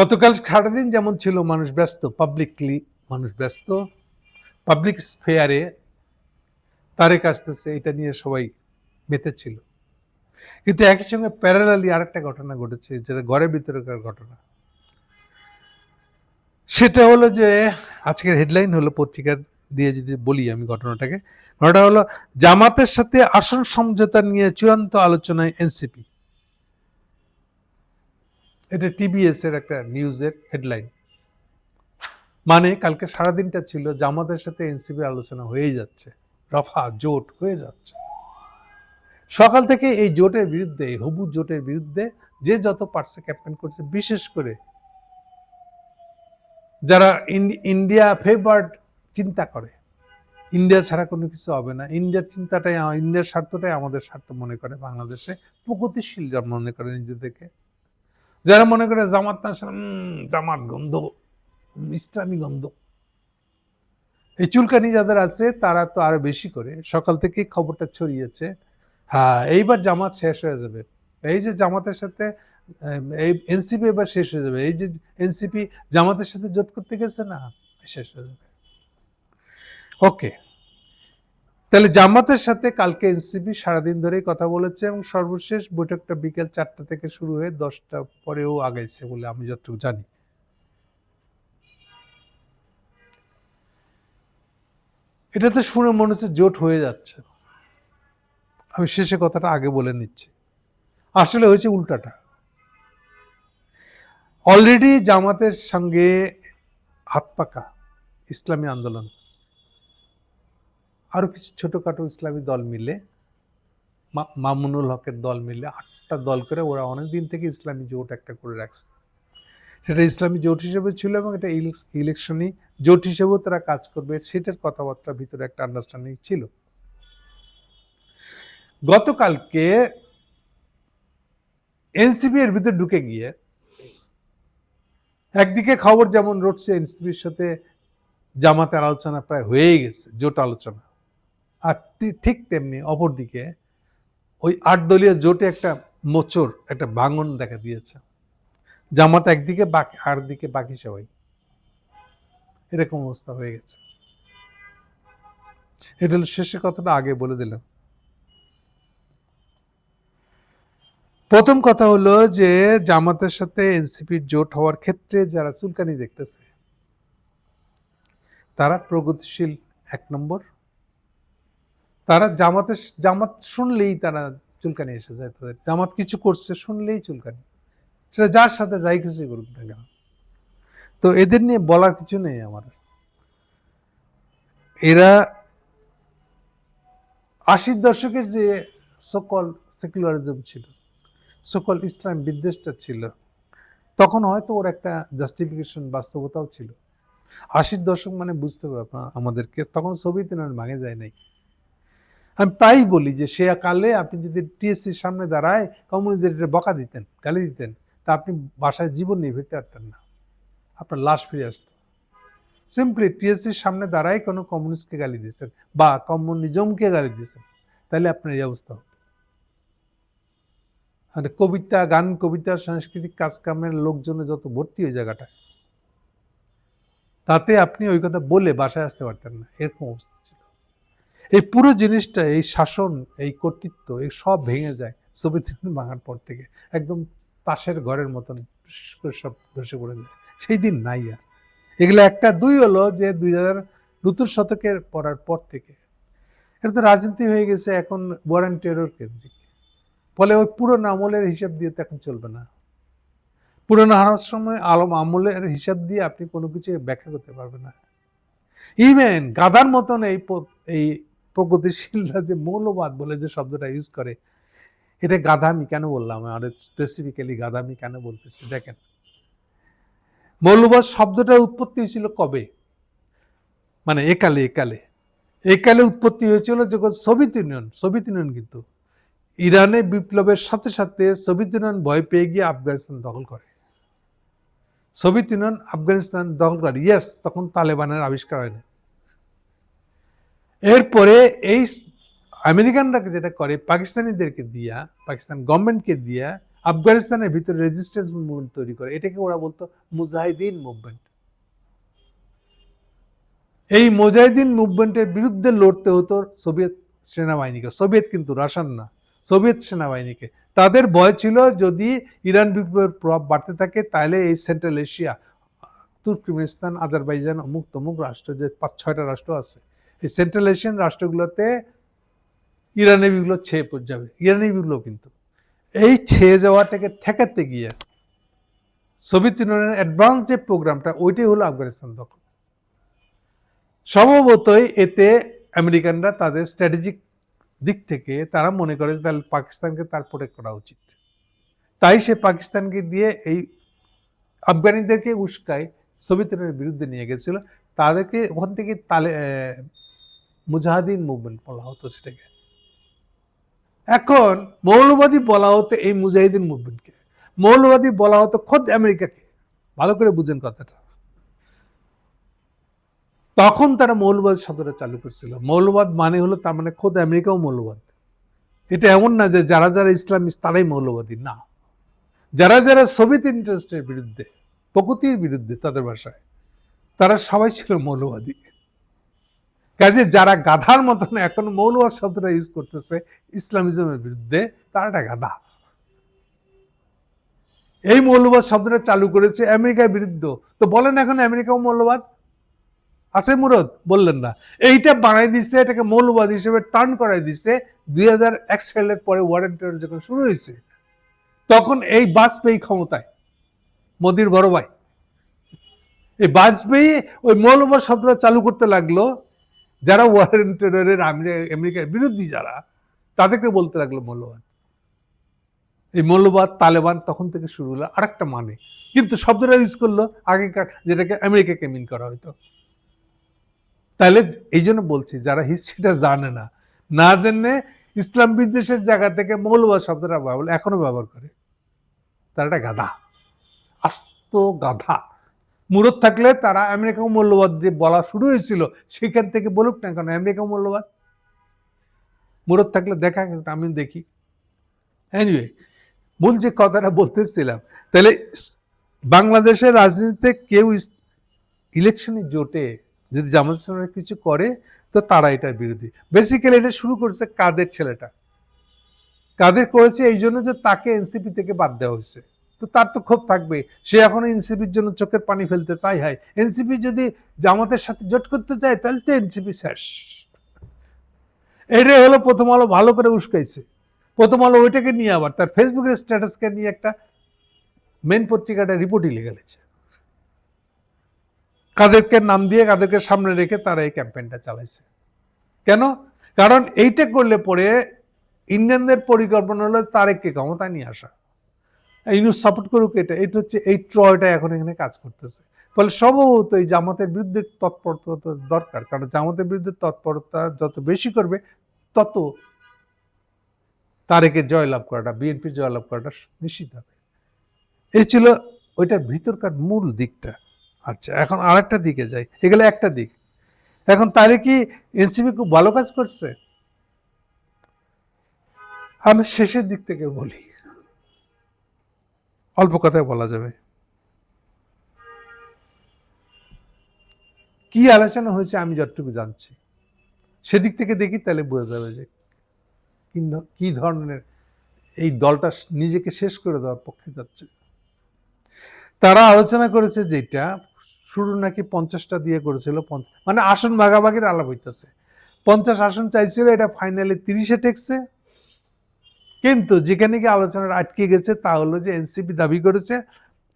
গতকাল সারাদিন যেমন ছিল মানুষ ব্যস্ত পাবলিকলি মানুষ ব্যস্ত পাবলিক স্ফেয়ারে তারেক আসতেছে, এটা নিয়ে সবাই মেতেছিল কিন্তু একই সঙ্গে প্যারালালি আরেকটা ঘটনা ঘটেছে, যেটা ঘরের ভিতরেকার ঘটনা। সেটা হলো যে, আজকের হেডলাইন হলো পত্রিকার দিয়ে যদি বলি আমি ঘটনাটাকে ঘটনা হলো, জামাতের সাথে আসন সমঝোতা নিয়ে চূড়ান্ত আলোচনায় এনসিপি। এটা টিবিএস এর একটা নিউজের হেডলাইন মানে কালকে সারাদিনটা ছিল জামাতের সাথে এনসিপি আলোচনা হয়েই যাচ্ছে। রফা, জোট হয়ে যাচ্ছে। সকাল থেকে এই জোটের বিরুদ্ধে হবু জোটের বিরুদ্ধে যে যত পারছে ক্যাম্পেন করছে, বিশেষ করে যারা ইন- ইন্ডিয়া ফেভার্ড চিন্তা করে ইন্ডিয়া ছাড়া কোনো কিছু হবে না। ইন্ডিয়ার চিন্তাটাই ইন্ডিয়ার স্বার্থটাই আমাদের স্বার্থ মনে করে বাংলাদেশে। প্রগতিশীল মনে করে নিজেদেরকে। যারা মনে করে জামাত না জামাত গন্ধ, ইসলামী গন্ধ। এই চুলকানি যাদের আছে, তারা তো আরও বেশি করে। সকাল থেকে খবরটা ছড়িয়েছে। হ্যাঁ এইবার জামাত শেষ হয়ে যাবে। এই যে জামাতের সাথে এই এনসিপি এবার শেষ হয়ে যাবে। এই যে এনসিপি জামাতের সাথে জোট করতে গেছে না, শেষ হয়ে যাবে। ওকে। তাহলে জামাতের সাথে কালকে এনসিপি সারাদিন ধরেই কথা বলেছে এবং সর্বশেষ বৈঠকটা বিকেল চারটা থেকে শুরু হয়ে দশটা পরেও আগাইছে বলে আমি যতটুকু জানি। এটা তো শুনে মনে হচ্ছে জোট হয়ে যাচ্ছে। আমি শেষে কথাটা আগে বলে নিচ্ছি। আসলে হয়েছে উল্টাটা। অলরেডি জামাতের সঙ্গে হাত পাকা ইসলামী আন্দোলন। আরও কিছু ছোটখাটো ইসলামী দল মিলে মামুনুল হকের দল মিলে আটটা দল করে ওরা অনেক দিন থেকে ইসলামী জোট একটা করে রাখছে। সেটা ইসলামী জোট হিসেবে ছিল এবং এটা ইলেকশনই জোট হিসেবেও তারা কাজ করবে, সেটার কথাবার্তার ভিতরে একটা আন্ডারস্ট্যান্ডিং ছিল। গতকালকে এনসিপি এর ভিতরে ঢুকে গিয়ে একদিকে খবর যেমন রটছে এনসিপির সাথে জামাতের আলোচনা প্রায় হয়েই গেছে, জোট আলোচনা। আর ঠিক- তেমনি অপরদিকে ওই আট দলীয় জোটে একটা মোচড় একটা ভাঙন দেখা দিয়েছে। জামাত একদিকে, বাকি আর দিকে বাকি সবাই। এরকম অবস্থা হয়ে গেছে। এটা হলো শেষের কথাটা, আগে বলে দিলাম। প্রথম কথা হলো যে, জামাতের সাথে এনসিপির জোট হওয়ার ক্ষেত্রে যারা চুলকানি দেখতেছে, তারা প্রগতিশীল এক নম্বর। তারা জামাতের জামাত শুনলেই তারা চুলকানি এসে যায় তাদের। জামাত কিছু করছে, শুনলেই চুলকানি। সেটা যার সাথে যাই কিছু করুক না কেন। তো এদের নিয়ে বলার কিছু নেই আমার। এরা আশির দশকের যে সকল সেকুলারিজম ছিল সকল ইসলাম বিদ্বেষটা ছিল, তখন হয়তো ওর একটা জাস্টিফিকেশন বাস্তবতাও ছিল। আশির দশক মানে বুঝতে হবে আমাদেরকে। তখন সোভিয়েত ইউনিয়ন ভাঙে যায় নাই। আমি প্রায়ই বলি যে সে কালে আপনি যদি টিএসসির সামনে দাঁড়ায় কমিউনিস্টদের বকা দিতেন, গালি দিতেন, তা আপনি বাসায় জীবন নিয়ে ফিরতে পারতেন না। আপনার লাশ ফিরে আসতো। সিম্পলি টিএসসির সামনে দাঁড়ায় কোনো কমিউনিস্টকে গালি দিচ্ছেন বা কমিউনিজমকে গালি দিচ্ছেন তাহলে আপনার এই অবস্থা হতো। আর কবিতা, গান, কবিতা, সাংস্কৃতিক কাজকামের লোকজনে যত ভর্তি ওই জায়গাটায়, তাতে আপনি ওই কথা বলে বাসায় আসতে পারতেন না, এরকম অবস্থা ছিল। এই পুরো জিনিসটা, এই শাসন, এই কর্তৃত্ব, এই সব ভেঙে যায় সোভিয়েত ইউনিয়ন ভাঙার পর থেকে। একদম তাসের ঘরের মতন সব ধসে পড়ে যায়। সেই দিন নাই আর। এগুলো একটা, দুই হলো যে দুই হাজার নতুন শতকের পড়ার পর থেকে। এটা তো রাজনীতি হয়ে গেছে এখন ওয়ার টেরর কেন্দ্রিক। ফলে ওই পুরনো আমলের হিসাব দিয়ে তো এখন চলবে না। পুরনো হারার সময় আলম আমলের হিসাব দিয়ে আপনি কোনো কিছু ব্যাখ্যা করতে পারবেন না। ইভেন গাধার মতন এই এই প্রগতিশীলরা যে মৌলবাদ বলে যে শব্দটা ইউজ করে। এটা গাধামি কেন বললাম? আর স্পেসিফিক্যালি গাধামি কেন বলতেছি? দেখেন। মৌলবাদ শব্দটার উৎপত্তি হয়েছিল কবে? মানে একালে একালে। একালে উৎপত্তি হয়েছিল যখন সোভিয়েত ইউনিয়ন সোভিয়েত ইউনিয়ন কিন্তু। ইরানে বিপ্লবের সাথে সাথে সোভিয়েত ইউনিয়ন ভয় পেয়ে গিয়ে আফগানিস্তান দখল করে। সোভিয়েত ইউনিয়ন আফগানিস্তান দখল করে। ইয়েস তখন তালেবানের আবিষ্কার হয় না। এরপরে এই আমেরিকানরা যেটা করে, পাকিস্তানিদেরকে দিয়া, পাকিস্তান গভর্নমেন্টকে দিয়া আফগানিস্তানের ভিতরে রেজিস্ট্যান্স মুভমেন্ট তৈরি করে। এটাকে ওরা বলতো মুজাহিদিন মুভমেন্ট এই মুজাহিদিন মুভমেন্টের বিরুদ্ধে লড়তে হতো সোভিয়েত সেনাবাহিনীকে। সোভিয়েত কিন্তু রাশান না, সোভিয়েত সেনাবাহিনীকে। তাদের ভয় ছিল যদি ইরান বিপ্লবের প্রভাব বাড়তে থাকে, তাহলে এই সেন্ট্রাল এশিয়া তুর্কমেনিস্তান, আজারবাইজান অমুক তমুক রাষ্ট্র, যে পাঁচ ছয়টা রাষ্ট্র আছে এই সেন্ট্রাল এশিয়ান রাষ্ট্রগুলোতে ইরানি ছেয়ে পড়ে যাবে, ইরানি কিন্তু। এই ছেয়ে যাওয়াটাকে ঠেকাতে গিয়ে সোভিয়েত ইউনিয়নের অ্যাডভান্স যে প্রোগ্রামটা, ওইটাই হলো আফগানিস্তান দখল। সম্ভবতই এতে আমেরিকানরা তাদের স্ট্র্যাটেজিক দিক থেকে তারা মনে করে যে তাহলে পাকিস্তানকে তার প্রোটেক্ট করা উচিত। তাই সে পাকিস্তানকে দিয়ে এই আফগানিদেরকে উস্কায় সোভিয়েত ইউনিয়নের বিরুদ্ধে নিয়ে গেছিল। তাদেরকে ওখান থেকে তালে মুজাহিদিন মুভমেন্ট বলা হতো সেটাকে। এখন মৌলবাদী বলা হতো এই মুজাহিদিন মুভমেন্টকে। মৌলবাদী বলা হতো খোদ আমেরিকাকে। ভালো করে বুঝেন কথাটা। তখন তারা মৌলবাদ শব্দটা চালু করছিল। মৌলবাদ মানে হলো তার মানে খোদ আমেরিকাও মৌলবাদ। এটা এমন না যে যারা যারা ইসলামিস্ট তারাই মৌলবাদী, না। যারা যারা সোভিয়েত ইন্টারেস্টের বিরুদ্ধে প্রকৃতির বিরুদ্ধে তাদের ভাষায়, তারা সবাই ছিল মৌলবাদী। কাজে যারা গাধার মতন এখন মৌলবাদ শব্দটা ইউজ করতেছে ইসলামিজমের বিরুদ্ধে, তারা একটা গাধা। এই মৌলবাদ শব্দটা চালু করেছে আমেরিকার বিরুদ্ধে। তো বলেন এখন আমেরিকাও মৌলবাদ? আছে মুরদ? বললেন না। এইটা বানাই দিছে, এটাকে মৌলবাদ হিসেবে টার্ন করাই দিছে। দুই হাজার এক সালের পরে ওয়ারেন্টের যখন শুরু হয়েছে, তখন এই বাজপেয়ী ক্ষমতায়, মোদির বড় ভাই, এই বাজপেয়ী ওই মৌলবাদ শব্দটা চালু করতে লাগল। যারা ওয়ারেন টেররের আমেরিকার বিরোধী যারা, তাদেরকে বলতে লাগল মৌলবাদ এই মৌলবাদ তালেবান তখন থেকে শুরু হলো আরেকটা মানে। কিন্তু শব্দটা ইউজ করল আগেকার, যেটাকে আমেরিকাকে মিন করা হতো তাহলে এই জন্য বলছি, যারা হিস্ট্রিটা জানে না না জেনে ইসলাম বিদ্বেষের জায়গা থেকে মৌলবাদ শব্দটা ব্যবহার এখনও ব্যবহার করে। তারা একটা গাধা। আস্ত গাধা। মুরত থাকলে তারা আমেরিকা মূল্যবাদ যে বলা শুরু হয়েছিল। সেখান থেকে বলুক না কেন আমেরিকা মূল্যবাদ? মুরত থাকলে দেখা, আমি দেখি। এনিওয়ে মূল যে কথাটা বলতেছিলাম, তাহলে বাংলাদেশের রাজনীতিতে কেউ ইলেকশনে জোটে যদি জামাত ইসলামের কিছু করে, তো তারা এটার বিরোধী। বেসিক্যালি এটা শুরু করেছে কাদের ছেলেটা? কাদের করেছে? এই জন্য যে তাকে এনসিপি থেকে বাদ দেওয়া হয়েছে। তো তার তো ক্ষোভ থাকবে। সে এখনও এনসিপির জন্য চোখের পানি ফেলতে চাই, হয়। এনসিপি যদি জামাতের সাথে জোট করতে চায়, তাহলে তো এনসিপি শেষ। এটাই হলো প্রথম আলো, ভালো করে উস্কাইছে। প্রথম আলো ওইটাকে নিয়ে আবার, তার ফেসবুকের স্ট্যাটাসকে নিয়ে একটা মেন পত্রিকাটা রিপোর্টই লিখে গেছে। কাদেরকে নাম দিয়ে কাদেরকে সামনে রেখে তারা এই ক্যাম্পেইনটা চালাইছে। কেন? কারণ এইটা করলে পরে ইন্ডিয়ানদের পরিকল্পনা হলো তারেককে ক্ষমতায় নিয়ে আসা। ইউনুস সাপোর্ট করুক এটা এটা হচ্ছে এই ট্রয়টা এখন এখানে কাজ করতেছে। ফলে সম্ভবত এই জামাতের বিরুদ্ধে তৎপরতা দরকার, কারণ জামাতের বিরুদ্ধে তৎপরতা যত বেশি করবে, তত তারেকের জয়লাভ করাটা, বিএনপির জয়লাভ করাটা নিশ্চিত হবে। এই ছিল ওইটার ভিতরকার মূল দিকটা। আচ্ছা এখন আরেকটা দিকে যাই। এগুলো একটা দিক। এখন তাহলে কি এনসিপি খুব ভালো কাজ করছে? আমি শেষের দিক থেকে বলি। অল্প কথায় বলা যাবে। কি আলোচনা হয়েছে আমি যতটুকু জানছি। সেদিক থেকে দেখি তাহলে বোঝা যাবে যে কি ধরনের এই দলটা নিজেকে শেষ করে দেওয়ার পক্ষে যাচ্ছে। তারা আলোচনা করেছে যেটা, শুরু নাকি পঞ্চাশটা দিয়ে করেছিল মানে আসন ভাগাভাগির আলাপ হইতেছে। পঞ্চাশ আসন চাইছিল, এটা ফাইনালি তিরিশে টেকছে কিন্তু যেখানে গিয়ে আলোচনার আটকে গেছে তা হলো যে এনসিপি দাবি করেছে,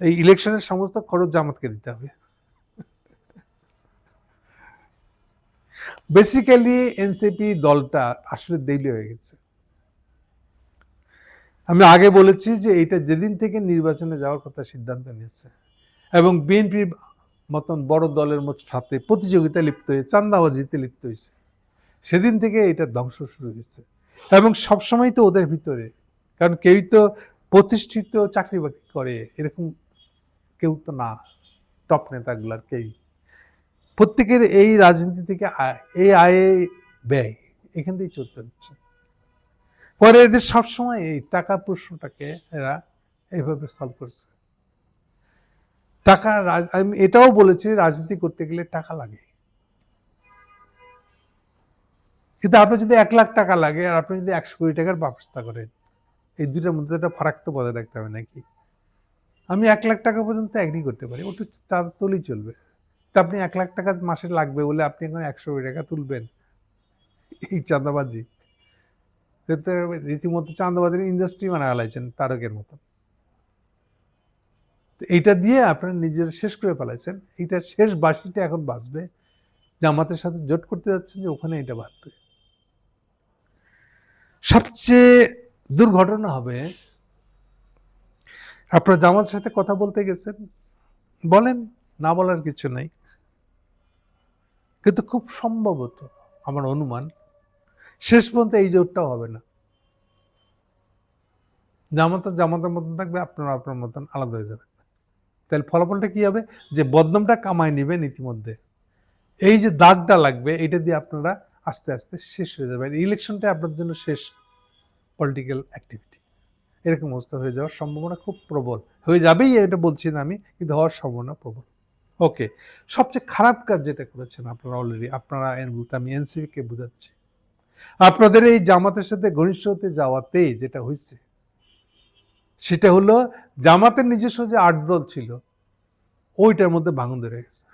এই ইলেকশনের সমস্ত খরচ জামাতকে দিতে হবে। বেসিক্যালি এনসিপি দলটা আসলে দেইলি হয়ে গেছে। আমি আগে বলেছি যে এটা যেদিন থেকে নির্বাচনে যাওয়ার কথা সিদ্ধান্ত নিয়েছে এবং বিএনপির মতন বড় দলের সাথে প্রতিযোগিতায় লিপ্ত হয়ে চান্দাবাজিতে লিপ্ত হয়েছে। সেদিন থেকে এটা ধ্বংস শুরু হয়েছে। এবং সবসময় তো ওদের ভিতরে। কারণ কেউই তো প্রতিষ্ঠিত চাকরি বাকরি করে, এরকম কেউ তো না টপ নেতাগুলার কেউ প্রত্যেকের এই রাজনীতি থেকে এই আয়ে ব্যয়, এখান থেকেই চলতে হচ্ছে। পরে এদের সবসময় এই টাকা প্রশ্নটাকে এরা এইভাবে সলভ করছে। টাকা আমি এটাও বলেছি, রাজনীতি করতে গেলে টাকা লাগে। কিন্তু আপনার যদি এক লাখ টাকা লাগে আর আপনি যদি একশো কোটি টাকার ব্যবস্থা করেন, এই দুটার মধ্যে একটা ফারাক তো বজায় রাখতে হবে নাকি? আমি এক লাখ টাকা পর্যন্ত অ্যাগ্রি করতে পারি, ওটু চাঁদা তুলেই চলবে। তা আপনি এক লাখ টাকা মাসে লাগবে বলে আপনি এখন একশো কোটি টাকা তুলবেন? এই চাঁদাবাজি। রীতিমতো চাঁদাবাজির ইন্ডাস্ট্রি বানা ফেলাইছেন তারকের মতন এইটা দিয়ে আপনারা নিজের শেষ করে ফেলাইছেন। এইটার শেষ বাসিটা এখন বাঁচবে জামাতের সাথে জোট করতে যাচ্ছেন যে ওখানে এটা বাঁধবে। সবচেয়ে দুর্ঘটনা হবে, আপনারা জামাতের সাথে কথা বলতে গেছেন, বলেন, না বলার কিছু নাই। কিন্তু খুব সম্ভবত আমার অনুমান, শেষ পর্যন্ত এই জোটটাও হবে না। জামাতা জামাতের মতন থাকবে, আপনারা আপনার মতন আলাদা হয়ে যাবে তাহলে ফলাফলটা কি হবে? যে বদনামটা কামায় নেবেন ইতিমধ্যে। এই যে দাগটা লাগবে, এটা দিয়ে আপনারা আস্তে আস্তে শেষ হয়ে যাবেন ইলেকশনটা আপনার জন্য শেষ পলিটিক্যাল অ্যাক্টিভিটি এরকম অবস্থা হয়ে যাওয়ার সম্ভাবনা খুব প্রবল। হয়ে যাবেই, এটা বলছি না আমি, কিন্তু হওয়ার সম্ভাবনা প্রবল। ওকে সবচেয়ে খারাপ কাজ যেটা করেছেন আপনারা অলরেডি আপনারা বলতে আমি এনসিপিকে বোঝাচ্ছি। আপনাদের এই জামাতের সাথে ঘনিষ্ঠ হতে যাওয়াতে যেটা হয়েছে সেটা হলো জামাতের নিজস্ব যে আট দল ছিল, ওইটার মধ্যে ভাঙন ধরে গেছে।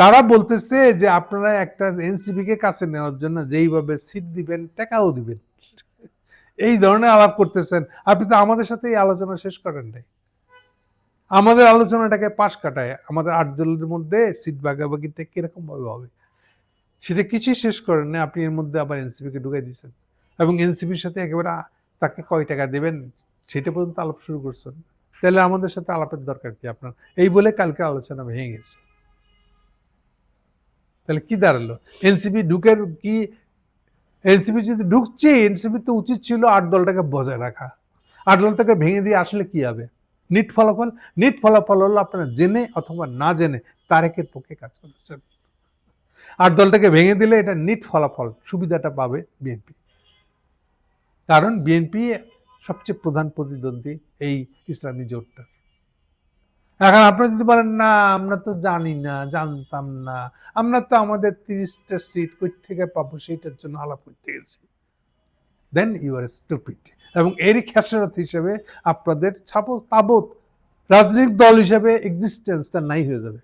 তারা বলতেছে যে আপনারা একটা এনসিপি কে কাছে নেওয়ার জন্য যেইভাবে সিট দিবেন, টাকাও দিবেন। এই ধরনের আলাপ করতেছেন। আপনি তো আমাদের সাথে এই আলোচনা শেষ করেন নাই। আমাদের আলোচনাটাকে পাশ কাটায়। আমাদের আট দলের মধ্যে সিট ভাগাভাগিতে কীরকম ভাবে হবে? সেটা কিছুই শেষ করেন না আপনি এর মধ্যে আবার এনসিপিকে ঢুকাই দিয়েছেন। এবং এনসিপির সাথে একেবারে তাকে কয় টাকা দেবেন? সেটা পর্যন্ত আলাপ শুরু করছেন। তাহলে আমাদের সাথে আলাপের দরকার কি আপনার? এই বলে কালকে আলোচনা ভেঙে গেছে। তাহলে কি দাঁড়াল? এনসিপি ঢুকের কি? এনসিপি যদি ঢুকছে, এনসিপি তো উচিত ছিল আট দলটাকে বজায় রাখা। আট দলটাকে ভেঙে দিয়ে আসলে কি হবে? নিট ফলাফল? নিট ফলাফল হলো আপনারা জেনে অথবা না জেনে তারেকের পক্ষে কাজ করেছেন। আট দলটাকে ভেঙে দিলে এটা নিট ফলাফল সুবিধাটা পাবে বিএনপি। কারণ বিএনপি সবচেয়ে প্রধান প্রতিদ্বন্দ্বী এই ইসলামী জোটটা এখন আপনারা যদি বলেন, না, আমরা তো জানি না, জানতাম না। আমরা তো আমাদের তিরিশটা সিট কই থেকে পাবো, সেইটার জন্য আলাপ করতে গেছি। দেন ইউ আর স্টুপিড এবং এরই খেসারত হিসেবে আপনাদের ছাপো তাবৎ রাজনৈতিক দল হিসেবে এক্সিস্টেন্সটা নাই হয়ে যাবে।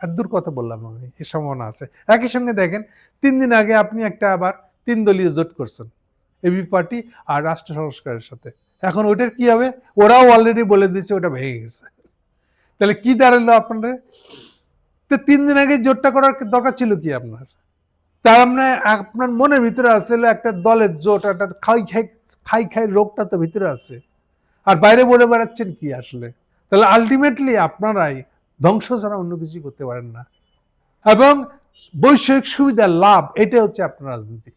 দূর কথা বললাম আমি, এ সম্ভাবনা আছে। একই সঙ্গে দেখেন, তিন দিন আগে আপনি একটা আবার তিন দলীয় জোট করছেন এবি পার্টি আর রাষ্ট্র সংস্কারের সাথে। এখন ওইটার কি হবে? ওরাও অলরেডি বলে দিয়েছে, ওটা ভেঙে গেছে। তাহলে কি দাঁড়াল আপনাদের তো তিন দিন আগে জোটটা করার দরকার ছিল কি আপনার? তার মানে আপনার মনের ভিতরে আসলে একটা দলের জোট, একটা খাই খাই খাই খাই রোগটা তো ভিতরে আছে। আর বাইরে বলে বেড়াচ্ছেন কি আসলে? তাহলে আলটিমেটলি আপনারাই ধ্বংস ছাড়া অন্য কিছু করতে পারেন না। এবং বৈষয়িক সুবিধার লাভ এটা হচ্ছে আপনার রাজনীতি।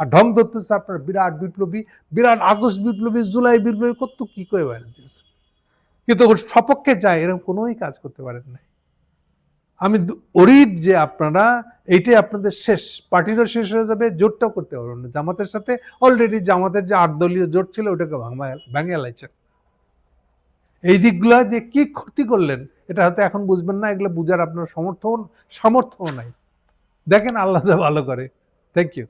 আর ঢং ধরতেছে আপনার বিরাট বিপ্লবী, বিরাট আগস্ট বিপ্লবী, জুলাই বিপ্লবী, কত কি করে বাইরে দিয়েছে কিন্তু ওর সপক্ষে যায়, এরকম কোনোই কাজ করতে পারেন নাই। আমি অরিড যে আপনারা, এইটাই আপনাদের শেষ। পার্টিরও শেষ হয়ে যাবে, জোটটাও করতে পারবেন না। জামাতের সাথে অলরেডি জামাতের যে আট দলীয় জোট ছিল, ওটাকে ভেঙে লাইছেন। এই দিকগুলো যে কি ক্ষতি করলেন, এটা হয়তো এখন বুঝবেন না, এগুলো বুঝার আপনার সমর্থন, সামর্থ্যও নাই। দেখেন আল্লাহ যা ভালো করে। Thank you